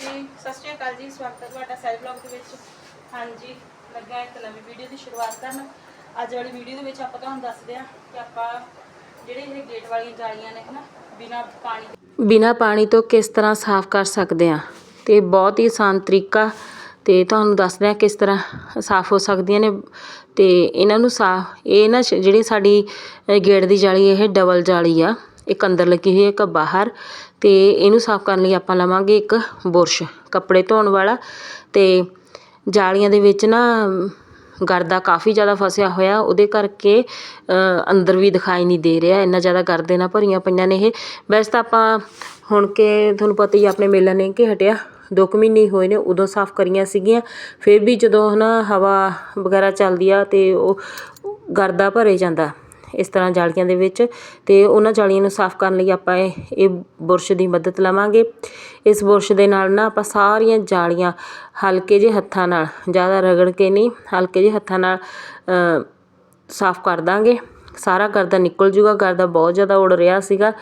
ਜੀ, ਸਤਿ ਸ਼੍ਰੀ ਅਕਾਲ ਜੀ, ਸਵਾਗਤ ਹੈ ਤੁਹਾਡਾ ਸੈਲ ਬਲੌਗ ਦੇ ਵਿੱਚ। ਹਾਂਜੀ, ਲੱਗਾ ਇੱਕ ਨਵੀਂ ਵੀਡੀਓ ਦੀ ਸ਼ੁਰੂਆਤ ਕਰਨ। ਅੱਜ ਵਾਲੀ ਵੀਡੀਓ ਦੇ ਵਿੱਚ ਆਪਾਂ ਤੁਹਾਨੂੰ ਦੱਸਦੇ ਹਾਂ ਕਿ ਆਪਾਂ ਜਿਹੜੇ ਇਹ ਗੇਟ ਵਾਲੀਆਂ ਜਾਲੀਆਂ ਨੇ, ਹਨਾ, ਬਿਨਾਂ ਪਾਣੀ ਬਿਨਾ ਪਾਣੀ ਤੋਂ ਕਿਸ ਤਰ੍ਹਾਂ ਸਾਫ਼ ਕਰ ਸਕਦੇ ਹਾਂ? ਤੇ ਬਹੁਤ ਹੀ ਆਸਾਨ ਤਰੀਕਾ ਤੇ ਤੁਹਾਨੂੰ ਦੱਸਦੇ ਆ ਕਿਸ ਤਰ੍ਹਾਂ ਸਾਫ਼ ਹੋ ਸਕਦੀਆਂ ਨੇ। ਤੇ ਇਹਨਾਂ ਨੂੰ ਸਾਫ਼ ਇਹ ਨਾ ਜਿਹੜੀ ਸਾਡੀ ਗੇਟ ਦੀ ਜਾਲੀ, ਇਹ ਡਬਲ ਜਾਲੀ ਆ। ਇੱਕ ਅੰਦਰ ਲੱਗੀ ਹੋਈ ਹੈ, ਇੱਕ ਬਾਹਰ। ਅਤੇ ਇਹਨੂੰ ਸਾਫ਼ ਕਰਨ ਲਈ ਆਪਾਂ ਲਵਾਂਗੇ ਇੱਕ ਬੁਰਸ਼, ਕੱਪੜੇ ਧੋਣ ਵਾਲਾ ਅਤੇ ਜਾਲੀਆਂ ਦੇ ਵਿੱਚ ਨਾ ਗਰਦਾ ਕਾਫੀ ਜ਼ਿਆਦਾ ਫਸਿਆ ਹੋਇਆ, ਉਹਦੇ ਕਰਕੇ ਅੰਦਰ ਵੀ ਦਿਖਾਈ ਨਹੀਂ ਦੇ ਰਿਹਾ, ਇੰਨਾ ਜ਼ਿਆਦਾ ਗਰਦੇ ਨਾਲ ਭਰੀਆਂ ਪਈਆਂ ਨੇ ਇਹ। ਵੈਸੇ ਤਾਂ ਆਪਾਂ ਹੁਣ ਕਿ ਤੁਹਾਨੂੰ ਪਤਾ ਹੀ ਆਪਣੇ ਮੇਲਾ ਨੇ ਕਿ ਹਟਿਆ, ਦੋ ਕੁ ਮਹੀਨੇ ਹੋਏ ਨੇ, ਉਦੋਂ ਸਾਫ਼ ਕਰੀਆਂ ਸੀਗੀਆਂ, ਫਿਰ ਵੀ ਜਦੋਂ ਹਨਾ ਹਵਾ ਵਗੈਰਾ ਚੱਲਦੀ ਆ ਅਤੇ ਉਹ ਗਰਦਾ ਭਰੇ ਜਾਂਦਾ। ਇਸ ਤਰ੍ਹਾਂ ਜਾਲੀਆਂ ਦੇ ਵਿੱਚ ਤੇ ਉਹਨਾਂ ਜਾਲੀਆਂ ਨੂੰ ਸਾਫ਼ ਕਰਨ ਲਈ ਆਪਾਂ ਇਹ ਇਹ ਬੁਰਸ਼ ਦੀ ਮਦਦ ਲਵਾਂਗੇ। ਇਸ ਬੁਰਸ਼ ਦੇ ਨਾਲ ਨਾ ਆਪਾਂ ਸਾਰੀਆਂ ਜਾਲੀਆਂ ਹਲਕੇ ਜਿਹੇ ਹੱਥਾਂ ਨਾਲ, ਜ਼ਿਆਦਾ ਰਗੜ ਕੇ ਨਹੀਂ, ਹਲਕੇ ਜਿਹੇ ਹੱਥਾਂ ਨਾਲ ਸਾਫ਼ ਕਰ ਦਾਂਗੇ। ਸਾਰਾ ਗਰਦਾ ਨਿਕਲ ਜੂਗਾ ਗਰਦਾ ਬਹੁਤ ਜ਼ਿਆਦਾ ਉੜ ਰਿਹਾ ਸੀਗਾ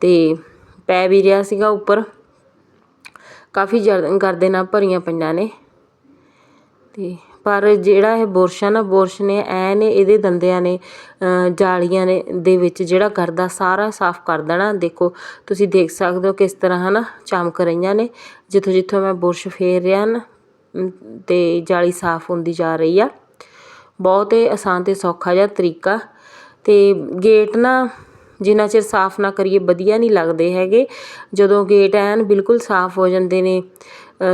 ਤੇ ਪੈ ਵੀ ਰਿਹਾ ਸੀਗਾ ਉੱਪਰ। ਕਾਫੀ ਜ਼ਿਆਦਾ ਗਰਦੇ ਨਾਲ ਭਰੀਆਂ ਪਈਆਂ ਨੇ। ਤੇ ਪਰ ਜਿਹੜਾ ਇਹ ਬੁਰਸ਼ ਆ ਨਾ ਬੁਰਸ਼ ਨੇ ਐ ਨੇ ਇਹਦੇ ਦੰਦਿਆਂ ਨੇ ਜਾਲੀਆਂ ਨੇ ਦੇ ਵਿੱਚ ਜਿਹੜਾ ਗਰਦਾ ਸਾਰਾ ਸਾਫ਼ ਕਰ ਦੇਣਾ। ਦੇਖੋ ਤੁਸੀਂ ਦੇਖ ਸਕਦੇ ਹੋ ਕਿਸ ਤਰ੍ਹਾਂ ਹੈ ਨਾ ਚਮਕ ਰਹੀਆਂ ਨੇ। ਜਿੱਥੋਂ ਜਿੱਥੋਂ ਮੈਂ ਬੁਰਸ਼ ਫੇਰ ਰਿਹਾ ਨਾ ਅਮ, ਤੇ ਜਾਲੀ ਸਾਫ਼ ਹੁੰਦੀ ਜਾ ਰਹੀ ਆ। ਬਹੁਤ ਹੀ ਆਸਾਨ ਤੇ ਸੌਖਾ ਜਿਹਾ ਤਰੀਕਾ। ਤੇ ਗੇਟ ਨਾ ਜਿੰਨਾ ਚਿਰ ਸਾਫ਼ ਨਾ ਕਰੀਏ ਵਧੀਆ ਨਹੀਂ ਲੱਗਦੇ ਹੈਗੇ। ਜਦੋਂ ਗੇਟ ਐਨ ਬਿਲਕੁਲ ਸਾਫ਼ ਹੋ ਜਾਂਦੇ ਨੇ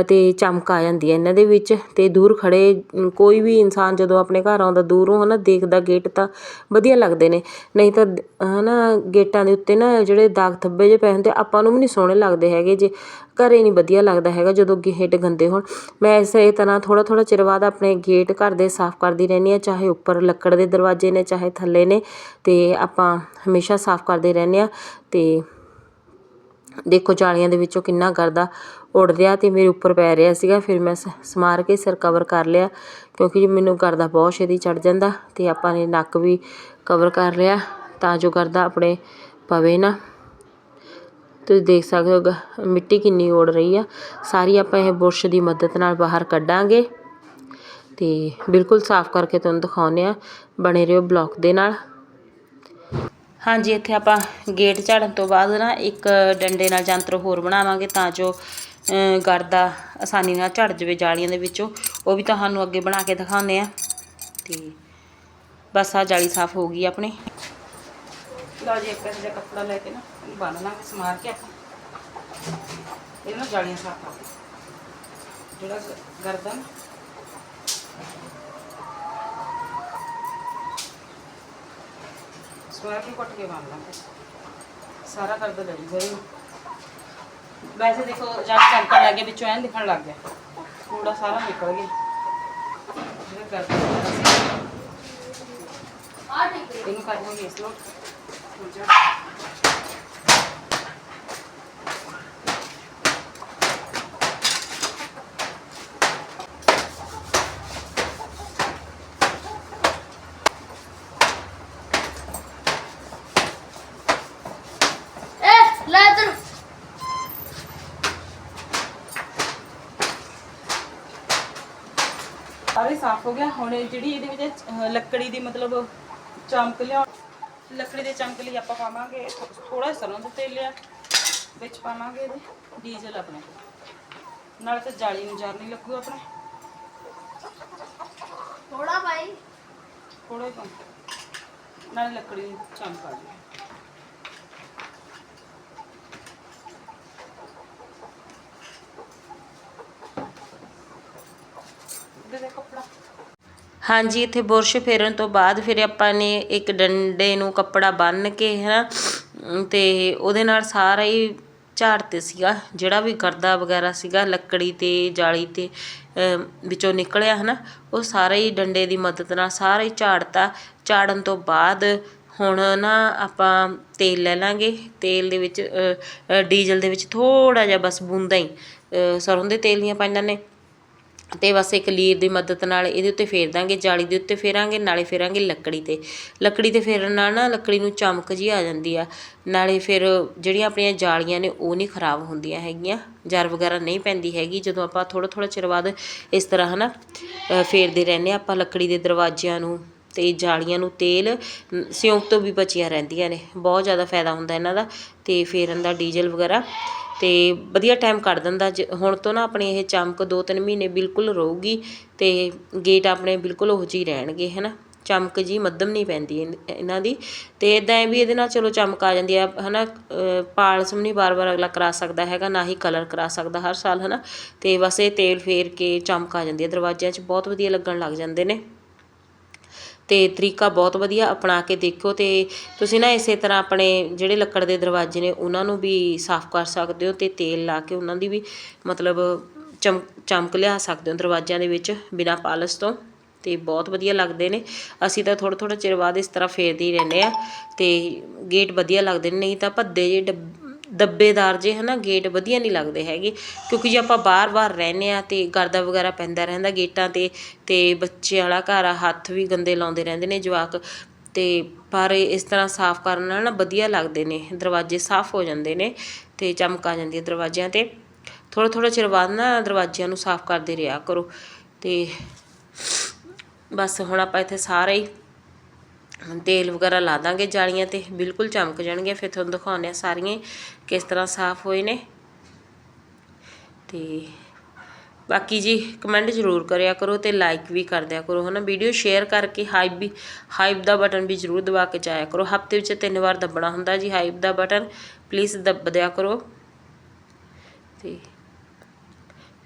ਅਤੇ ਚਮਕ ਆ ਜਾਂਦੀ ਹੈ ਇਹਨਾਂ ਦੇ ਵਿੱਚ ਅਤੇ ਦੂਰ ਖੜ੍ਹੇ ਕੋਈ ਵੀ ਇਨਸਾਨ ਜਦੋਂ ਆਪਣੇ ਘਰ ਆਉਂਦਾ ਦੂਰੋਂ ਹੈ ਨਾ ਦੇਖਦਾ ਗੇਟ ਤਾਂ ਵਧੀਆ ਲੱਗਦੇ ਨੇ। ਨਹੀਂ ਤਾਂ ਹੈ ਨਾ ਗੇਟਾਂ ਦੇ ਉੱਤੇ ਨਾ ਜਿਹੜੇ ਦਾਗ ਥੱਬੇ ਜਿਹੇ ਪਏ ਹੁੰਦੇ ਆਪਾਂ ਨੂੰ ਵੀ ਨਹੀਂ ਸੋਹਣੇ ਲੱਗਦੇ ਹੈਗੇ ਜੇ, ਘਰ ਨਹੀਂ ਵਧੀਆ ਲੱਗਦਾ ਹੈਗਾ ਜਦੋਂ ਗੇਟ ਗੰਦੇ ਹੋਣ। ਮੈਂ ਇਸੇ ਤਰ੍ਹਾਂ ਥੋੜ੍ਹਾ ਥੋੜ੍ਹਾ ਚਿਰ ਬਾਅਦ ਆਪਣੇ ਗੇਟ ਘਰ ਦੇ ਸਾਫ਼ ਕਰਦੀ ਰਹਿੰਦੀ ਹਾਂ, ਚਾਹੇ ਉੱਪਰ ਲੱਕੜ ਦੇ ਦਰਵਾਜ਼ੇ ਨੇ, ਚਾਹੇ ਥੱਲੇ ਨੇ ਅਤੇ ਆਪਾਂ ਹਮੇਸ਼ਾ ਸਾਫ਼ ਕਰਦੇ ਰਹਿੰਦੇ ਹਾਂ ਅਤੇ ਦੇਖੋ ਜਾਲੀਆਂ ਦੇ ਵਿੱਚੋਂ ਕਿੰਨਾ ਗਰਦਾ ਉੱਡ ਰਿਹਾ ਤੇ ਮੇਰੇ ਉੱਪਰ ਪੈ ਰਿਹਾ ਸੀਗਾ, ਫਿਰ ਮੈਂ ਸ- ਸਮਾਰ ਕੇ ਸਿਰ ਕਵਰ ਕਰ ਲਿਆ, ਕਿਉਂਕਿ ਮੈਨੂੰ ਗਰਦਾ ਬਹੁਤ ਛੇਤੀ ਚੜ ਜਾਂਦਾ ਤੇ ਆਪਾਂ ਨੇ ਨੱਕ ਵੀ ਕਵਰ ਕਰ ਲਿਆ ਤਾਂ ਜੋ ਗਰਦਾ ਆਪਣੇ ਪਵੇ ਨਾ। ਤੁਸੀਂ ਦੇਖ ਸਕਦੇ ਹੋ ਗ- ਮਿੱਟੀ ਕਿੰਨੀ ਉੱਡ ਰਹੀ ਆ। ਸਾਰੀ ਆਪਾਂ ਇਹ ਬੁਰਸ਼ ਦੀ ਮਦਦ ਨਾਲ ਬਾਹਰ ਕੱਢਾਂਗੇ ਤੇ ਬਿਲਕੁਲ ਸਾਫ਼ ਕਰਕੇ ਤੁਹਾਨੂੰ ਦਿਖਾਉਂਦੇ ਆ ਬਣੇ ਰਹੋ ਬਲੌਕ ਦੇ ਨਾਲ। ਹਾਂਜੀ ਇੱਥੇ ਆਪਾਂ ਗੇਟ ਝਾੜਨ ਤੋਂ ਬਾਅਦ ਨਾ ਇੱਕ ਡੰਡੇ ਨਾਲ ਜੰਤਰ ਹੋਰ ਬਣਾਵਾਂਗੇ ਤਾਂ ਜੋ ਅ, ਗਰਦਾ ਆਸਾਨੀ ਨਾਲ ਝੜ ਜਾਵੇ ਜਾਲੀਆਂ ਦੇ ਵਿੱਚੋਂ। ਉਹ ਵੀ ਤੁਹਾਨੂੰ ਅੱਗੇ ਬਣਾ ਕੇ ਦਿਖਾਉਂਦੇ ਆ ਤੇ ਬਸ ਆ ਜਾਲੀ ਸਾਫ਼ ਹੋ ਗਈ ਆਪਣੇ। ਲਓ ਜੀ ਇੱਕ ਜਿਹਾ ਕੱਪੜਾ ਲੈ ਕੇ ਨਾ ਬੰਨ ਲਾਂਗੇ ਸਮਾਰ ਕੇ ਆਪਾਂ। ਇਹਦੇ ਜਾਲੀਆਂ ਸਾਫ਼ ਕਰ ਜਿਹੜਾ ਗ- ਗਰਦਾ ਸਵਾਰ ਕੇ ਕੱਟ ਕੇ ਬੰਨ ਲਾਂਗੇ ਸਾਰਾ ਗਰਦਾ ਲੜੀ ਜਾਏਗਾ ਵੈਸੇ ਦੇਖੋ, ਜਦ ਚਮਕਣ ਲੱਗੇ ਵਿੱਚੋਂ ਐਨ ਦਿਖਣ ਲੱਗ ਗਿਆ। ਕੂੜਾ ਸਾਰਾ ਨਿਕਲ ਗਿਆ। ਜਿਹੜਾ ਗਰਦਾ ਵਗੈਰਾ ਇਹਨੂੰ ਕਰ ਦਾਂਗੇ ਇਸ ਲੋਟ ਹੋ ਜਾ ਸਾਰੇ ਸਾਫ਼ ਹੋ ਗਿਆ। ਹੁਣ ਜਿਹੜੀ ਇਹਦੇ ਵਿੱਚ ਲੱਕੜੀ ਦੀ ਮਤਲਬ ਚਮਕ ਲਿਆ ਲੱਕੜੀ ਦੇ ਚਮਕ ਲਈ ਆਪਾਂ ਪਾਵਾਂਗੇ ਥੋੜਾ ਸਰੋਂ ਦਾ ਤੇਲ ਲਿਆ ਵਿੱਚ ਪਾਵਾਂਗੇ ਇਹਦੇ। ਡੀਜ਼ਲ ਆਪਣੇ ਨਾਲ ਤਾਂ ਜਾਲੀ ਨੂੰ ਜ਼ਰ ਨਹੀਂ ਲੱਗੂ ਆਪਣੇ। ਥੋੜਾ ਭਾਈ ਥੋੜਾ ਹੀ ਪਾਉਂਦੇ ਨਾਲ ਲੱਕੜੀ ਦੀ ਚਮਕ ਆ ਦੇ ਦੇ ਕੱਪੜਾ? ਹਾਂਜੀ, ਇੱਥੇ ਬੁਰਸ਼ ਫੇਰਨ ਤੋਂ ਬਾਅਦ ਫਿਰ ਆਪਾਂ ਨੇ ਇੱਕ ਡੰਡੇ ਨੂੰ ਕੱਪੜਾ ਬੰਨ੍ਹ ਕੇ ਹੈ ਤੇ ਉਹਦੇ ਨਾਲ ਸਾਰਾ ਹੀ ਝਾੜ 'ਤੇ ਸੀਗਾ, ਜਿਹੜਾ ਵੀ ਗਰਦਾ ਵਗੈਰਾ ਸੀਗਾ, ਲੱਕੜੀ ਤੇ, ਜਾਲੀ ਤੇ ਵਿੱਚੋਂ ਨਿਕਲਿਆ, ਹਨਾ, ਉਹ ਸਾਰਾ ਹੀ ਡੰਡੇ ਦੀ ਮਦਦ ਨਾਲ ਸਾਰਾ ਹੀ ਝਾੜਤਾ। ਝਾੜਨ ਤੋਂ ਬਾਅਦ ਹੁਣ ਨਾ ਆਪਾਂ ਤੇਲ ਲੈ ਲਾਂਗੇ। ਤੇਲ ਦੇ ਵਿੱਚ ਡੀਜ਼ਲ ਦੇ ਵਿੱਚ ਥੋੜਾ ਜਿਹਾ ਬਸ ਬੂੰਦਾਂ ਹੀ ਸਰੋਂ ਦੇ ਤੇਲ ਦੀਆਂ ਪਾਈਆਂ ਨੇ। ਅਤੇ ਬਸ ਇੱਕ ਲੀਰ ਦੀ ਮਦਦ ਨਾਲ ਇਹਦੇ ਉੱਤੇ ਫੇਰ ਦਾਂਗੇ ਜਾਲੀ ਦੇ ਉੱਤੇ ਫੇਰਾਂਗੇ ਨਾਲੇ ਫੇਰਾਂਗੇ ਲੱਕੜੀ ਤੇ। ਲੱਕੜੀ ਤੇ ਫੇਰਨ ਨਾਲ ਨਾ ਲੱਕੜੀ ਨੂੰ ਚਮਕ ਜੀ ਆ ਜਾਂਦੀ ਆ। ਨਾਲੇ ਫਿਰ ਜਿਹੜੀਆਂ ਆਪਣੀਆਂ ਜਾਲੀਆਂ ਨੇ ਉਹ ਨਹੀਂ ਖਰਾਬ ਹੁੰਦੀਆਂ ਹੈਗੀਆਂ ਜਰ ਵਗੈਰਾ ਨਹੀਂ ਪੈਂਦੀ ਹੈਗੀ। ਜਦੋਂ ਆਪਾਂ ਥੋੜ੍ਹਾ ਥੋੜ੍ਹਾ ਚਿਰ ਬਾਅਦ ਇਸ ਤਰ੍ਹਾਂ ਹਨਾ ਅ, ਫੇਰਦੇ ਰਹਿੰਦੇ ਹਾਂ ਆਪਾਂ ਲੱਕੜੀ ਦੇ ਦਰਵਾਜ਼ਿਆਂ ਨੂੰ ਅਤੇ ਜਾਲੀਆਂ ਨੂੰ ਤੇਲ ਸਿਉਂਕ ਤੋਂ ਵੀ ਬਚੀਆਂ ਰਹਿੰਦੀਆਂ ਨੇ। ਬਹੁਤ ਜ਼ਿਆਦਾ ਫਾਇਦਾ ਹੁੰਦਾ ਇਹਨਾਂ ਦਾ ਅਤੇ ਫੇਰਨ ਦਾ ਡੀਜ਼ਲ ਵਗੈਰਾ। ਅਤੇ ਵਧੀਆ ਟਾਈਮ ਕੱਢ ਦਿੰਦਾ। ਜ- ਹੁਣ ਤੋਂ ਨਾ ਆਪਣੇ ਇਹ ਚਮਕ 2-3 ਮਹੀਨੇ ਬਿਲਕੁਲ ਰਹੂਗੀ ਅਤੇ ਗੇਟ ਆਪਣੇ ਬਿਲਕੁਲ ਉਹ ਜਿਹੀ ਰਹਿਣਗੇ ਹੈ ਨਾ ਚਮਕ ਜਿਹੀ ਮੱਧਮ ਨਹੀਂ ਪੈਂਦੀ ਇਨ- ਇਹਨਾਂ ਦੀ। ਅਤੇ ਇੱਦਾਂ ਹੈ ਵੀ ਇਹਦੇ ਨਾਲ ਚਲੋ ਚਮਕ ਆ ਜਾਂਦੀ ਆ ਹੈ ਨਾ ਪਾਲਸ ਵੀ ਨਹੀਂ ਵਾਰ ਵਾਰ ਅਗਲਾ ਕਰਾ ਸਕਦਾ ਹੈਗਾ, ਨਾ ਹੀ ਕਲਰ ਕਰਾ ਸਕਦਾ ਹਰ ਸਾਲ, ਹਨਾ? ਤੇ ਬਸ ਇਹ ਤੇਲ ਫੇਰ ਕੇ ਚਮਕ ਆ ਜਾਂਦੀ ਹੈ ਦਰਵਾਜ਼ਿਆਂ 'ਚ ਬਹੁਤ ਵਧੀਆ ਲੱਗਣ ਲੱਗ ਜਾਂਦੇ ਨੇ। ਅਤੇ ਤਰੀਕਾ ਬਹੁਤ ਵਧੀਆ ਅਪਣਾ ਕੇ ਦੇਖੋ ਅਤੇ ਤੁਸੀਂ ਨਾ ਇਸੇ ਤਰ੍ਹਾਂ ਆਪਣੇ ਜਿਹੜੇ ਲੱਕੜ ਦੇ ਦਰਵਾਜ਼ੇ ਨੇ ਉਹਨਾਂ ਨੂੰ ਵੀ ਸਾਫ਼ ਕਰ ਸਕਦੇ ਹੋ ਅਤੇ ਤੇਲ ਲਾ ਕੇ ਉਹਨਾਂ ਦੀ ਵੀ ਮਤਲਬ ਚਮ, ਚਮਕ ਲਿਆ ਸਕਦੇ ਹੋ ਦਰਵਾਜ਼ਿਆਂ ਦੇ ਵਿੱਚ ਬਿਨਾਂ ਪਾਲਸ ਤੋਂ ਅਤੇ ਬਹੁਤ ਵਧੀਆ ਲੱਗਦੇ ਨੇ। ਅਸੀਂ ਤਾਂ ਥੋੜ੍ਹਾ ਥੋੜਾ ਚਿਰ ਬਾਅਦ ਇਸ ਤਰ੍ਹਾਂ ਫੇਰਦੇ ਹੀ ਰਹਿੰਦੇ ਹਾਂ ਅਤੇ ਗੇਟ ਵਧੀਆ ਲੱਗਦੇ ਨੇ, ਨਹੀਂ ਤਾਂ ਭੱਦੇ ਜਿਹੇ ਡੱਬ- ਦੱਬੇਦਾਰ ਜੇ ਹੈ ਨਾ ਗੇਟ ਵਧੀਆ ਨਹੀਂ ਲੱਗਦੇ ਹੈਗੇ। ਕਿਉਂਕਿ ਜੇ ਆਪਾਂ ਬਾਰ-ਬਾਰ ਰਹਿੰਦੇ ਆ ਤੇ ਗਰਦਾ ਵਗੈਰਾ ਪੈਂਦਾ ਰਹਿੰਦਾ ਗੇਟਾਂ ਤੇ ਤੇ ਬੱਚੇ ਵਾਲਾ ਘਰ ਆ, ਹੱਥ ਵੀ ਗੰਦੇ ਲਾਉਂਦੇ ਰਹਿੰਦੇ ਨੇ ਜਵਾਕ। ਤੇ ਪਰ ਇਸ ਤਰ੍ਹਾਂ ਸਾਫ਼ ਕਰਨ ਨਾਲ ਨਾ ਵਧੀਆ ਲੱਗਦੇ ਨੇ, ਦਰਵਾਜ਼ੇ ਸਾਫ਼ ਹੋ ਜਾਂਦੇ ਨੇ ਤੇ ਚਮਕ ਆ ਜਾਂਦੀ ਹੈ ਦਰਵਾਜ਼ਿਆਂ ਤੇ। ਥੋੜਾ ਥੋੜਾ ਚਿਰ ਬਾਅਦ ਨਾ ਦਰਵਾਜ਼ਿਆਂ ਨੂੰ ਸਾਫ਼ ਕਰਦੇ ਰਿਹਾ ਕਰੋ। ਤੇ ਬਸ ਹੁਣ ਆਪਾਂ ਇੱਥੇ ਸਾਰੇ ਹੀ ਤੇਲ ਵਗੈਰਾ ਲਾ ਦਾਂਗੇ ਜਾਲੀਆਂ ਤੇ, ਬਿਲਕੁਲ ਚਮਕ ਜਾਣਗੀਆਂ, ਫਿਰ ਤੁਹਾਨੂੰ ਦਿਖਾਉਂਦੇ ਆ ਸਾਰੀਆਂ ਕਿਸ ਤਰ੍ਹਾਂ ਸਾਫ਼ ਹੋਏ ਨੇ। ਤੇ ਬਾਕੀ ਜੀ ਕਮੈਂਟ ਜ਼ਰੂਰ ਕਰਿਆ ਕਰੋ ਤੇ ਲਾਈਕ ਵੀ ਕਰ ਦਿਆ ਕਰੋ, ਹਨਾ? ਵੀਡੀਓ ਸ਼ੇਅਰ ਕਰਕੇ ਹਾਈਪ ਵੀ ਹਾਈਪ ਦਾ ਬਟਨ ਵੀ ਜ਼ਰੂਰ ਦਬਾ ਕੇ ਜਾਇਆ ਕਰੋ। ਹਫ਼ਤੇ ਵਿੱਚ ਤਿੰਨ ਵਾਰ ਦੱਬਣਾ ਹੁੰਦਾ ਜੀ ਹਾਈਪ ਦਾ ਬਟਨ ਪਲੀਜ਼ ਦੱਬ ਦਿਆ ਕਰੋ। ਤੇ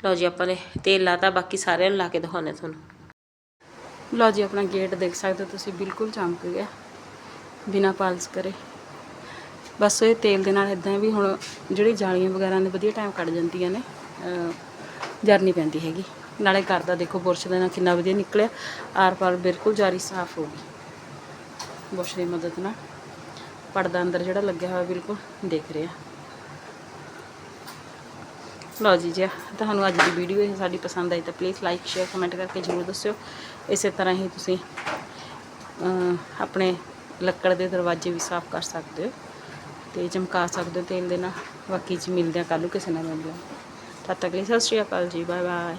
ਲਓ ਜੀ, ਆਪਾਂ ਨੇ ਤੇਲ ਲਾਤਾ, ਬਾਕੀ ਸਾਰਿਆਂ ਨੂੰ ਲਾ ਕੇ ਦਿਖਾਉਂਦੇ ਹਾਂ ਤੁਹਾਨੂੰ। ਲਓ ਜੀ, ਆਪਣਾ ਗੇਟ ਦੇਖ ਸਕਦੇ ਹੋ ਤੁਸੀਂ, ਬਿਲਕੁਲ ਚਮਕ ਗਿਆ। ਬਿਨਾ ਪਾਲਸ ਕਰੇ। ਬਸ ਇਹ ਤੇਲ ਦੇ ਨਾਲ ਇਦਾਂ ਵੀ ਹੁਣ ਜਿਹੜੀ ਜਾਲੀਆਂ ਵਗੈਰਾ ਨੇ, ਵਧੀਆ ਟਾਈਮ ਕੱਢ ਜਾਂਦੀਆਂ ਨੇ। ਜਰਨੀ ਪੈਂਦੀ ਹੈਗੀ। ਨਾਲੇ ਘਰ ਦਾ ਦੇਖੋ, ਬੁਰਸ਼ ਦੇ ਨਾਲ ਕਿੰਨਾ ਵਧੀਆ ਨਿਕਲਿਆ। ਆਰ ਪਾਰ ਬਿਲਕੁਲ ਜਾਰੀ, ਸਾਫ਼ ਹੋ ਗਈ। ਬੁਰਸ਼ ਦੀ ਮਦਦ ਨਾਲ। ਪਰਦਾ ਅੰਦਰ ਜਿਹੜਾ ਲੱਗਿਆ ਹੋਇਆ, ਬਿਲਕੁਲ ਦੇਖ ਰਿਹਾ। ਲਓ ਜੀ ਜੀ ਤੁਹਾਨੂੰ ਅੱਜ ਦੀ ਵੀਡੀਓ ਇਹ ਸਾਡੀ ਪਸੰਦ ਆਈ ਤਾਂ ਪਲੀਜ਼ ਲਾਈਕ ਸ਼ੇਅਰ ਕਮੈਂਟ ਕਰਕੇ ਜ਼ਰੂਰ ਦੱਸਿਓ। ਇਸੇ ਤਰ੍ਹਾਂ ਹੀ ਤੁਸੀਂ ਆਪਣੇ ਲੱਕੜ ਦੇ ਦਰਵਾਜ਼ੇ ਵੀ ਸਾਫ਼ ਕਰ ਸਕਦੇ ਹੋ ਤੇ ਚਮਕਾ ਸਕਦੇ ਹੋ ਤੇਲ ਦੇ ਨਾਲ। ਬਾਕੀ ਜੀ ਮਿਲਦੇ ਆ ਕੱਲ੍ਹ ਨੂੰ ਕਿਸੇ ਨਾਲ ਮਿਲਦੇ ਹਾਂ। ਤਦ ਤੱਕ ਲਈ ਸਤਿ ਸ਼੍ਰੀ ਅਕਾਲ ਜੀ ਬਾਏ ਬਾਏ